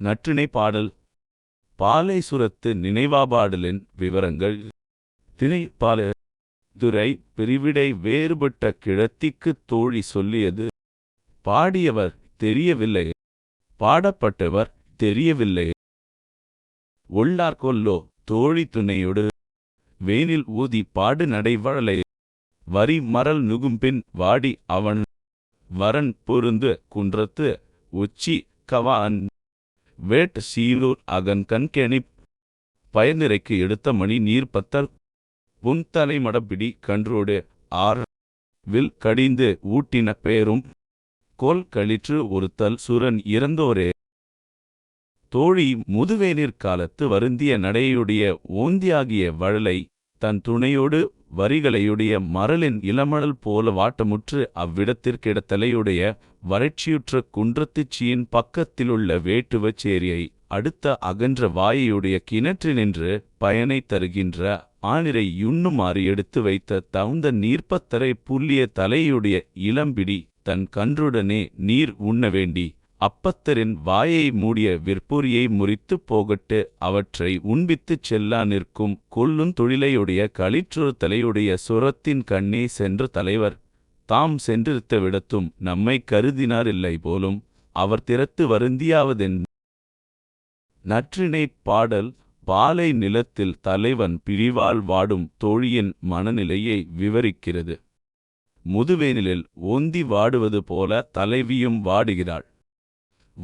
நற்றிணை பாடல். பாலைசுரத்து நினைவாபாடலின் விவரங்கள். திணை பால. துரை பிரிவிடை வேறுபட்ட கிழத்திக்குத் தோழி சொல்லியது. பாடியவர் தெரியவில்லை. பாடப்பட்டவர் தெரியவில்லை. ஒள்ளார் கொல்லோ தோழி துணையொடு. வேனில் ஊதி பாடு நடைவழலை வரி மரல் நுகும்பின் வாடி அவன். வரன் பொருந்து குன்றத்து உச்சி கவான். வேட் சீலூர் அகன் கண்கெணிப் பயனிறைக்கு எடுத்த மணி நீர் பத்தல். உன் தலைமடப்பிடி கன்றோடு ஆர். வில் கடிந்து ஊட்டின பெயரும் கோல் கழிற்று ஒருத்தல் சுரன் இறந்தோரே. தோழி முதுவேனிற் காலத்து வருந்திய நடையுடைய ஓந்தியாகிய வழலை தன் துணையோடு வரிகளையுடைய மரலின் இளமணல் போல வாட்டமுற்று அவ்விடத்திற்கிடத்தலையுடைய வறட்சியுற்ற குன்றத்துச்சியின் பக்கத்திலுள்ள வேட்டுவச் சேரியை அடுத்த அகன்ற வாயையுடைய கிணற்றினின்று பயனை தருகின்ற ஆனிரை யுண்ணுமாறு எடுத்து வைத்த தவுந்த நீர்ப்பத்தரை புல்லிய தலையுடைய இளம்பிடி தன் கன்றுடனே நீர் உண்ண வேண்டி அப்பத்தரின் வாயை மூடிய விற்பூரியை முறித்துப் போகட்டு அவற்றை உண்பித்துச் செல்லா நிற்கும் கொல்லுந் தொழிலையுடைய களிற்றொரு தலையுடைய சுரத்தின் கண்ணே சென்ற தலைவர். தாம் சென்றிருத்த விடத்தும் நம்மை கருதினாரில்லை போலும் அவர் திறத்து வருந்தியாவதென் நற்றினைப் பாடல் பாலை நிலத்தில் தலைவன் பிரிவால் வாடும் தோழியின் மனநிலையை விவரிக்கிறது. முதுவேனிலில் ஓந்தி வாடுவது போல தலைவியும் வாடுகிறாள்.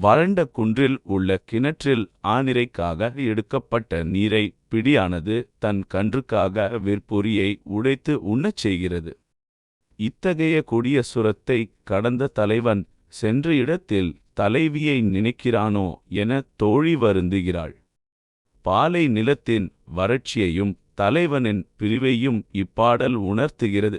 வறண்ட குன்றில் உள்ள கிணற்றில் ஆனிரைக்காக எடுக்கப்பட்ட நீரை பிடியானது தன் கன்றுக்காக விற்பொரியை உடைத்து உண்ணச் செய்கிறது. இத்தகைய கொடிய சுரத்தை கடந்த தலைவன் சென்ற இடத்தில் தலைவியை நினைக்கிறானோ என தோழி வருந்துகிறாள். பாலை நிலத்தின் வறட்சியையும் தலைவனின் பிரிவையும் இப்பாடல் உணர்த்துகிறது.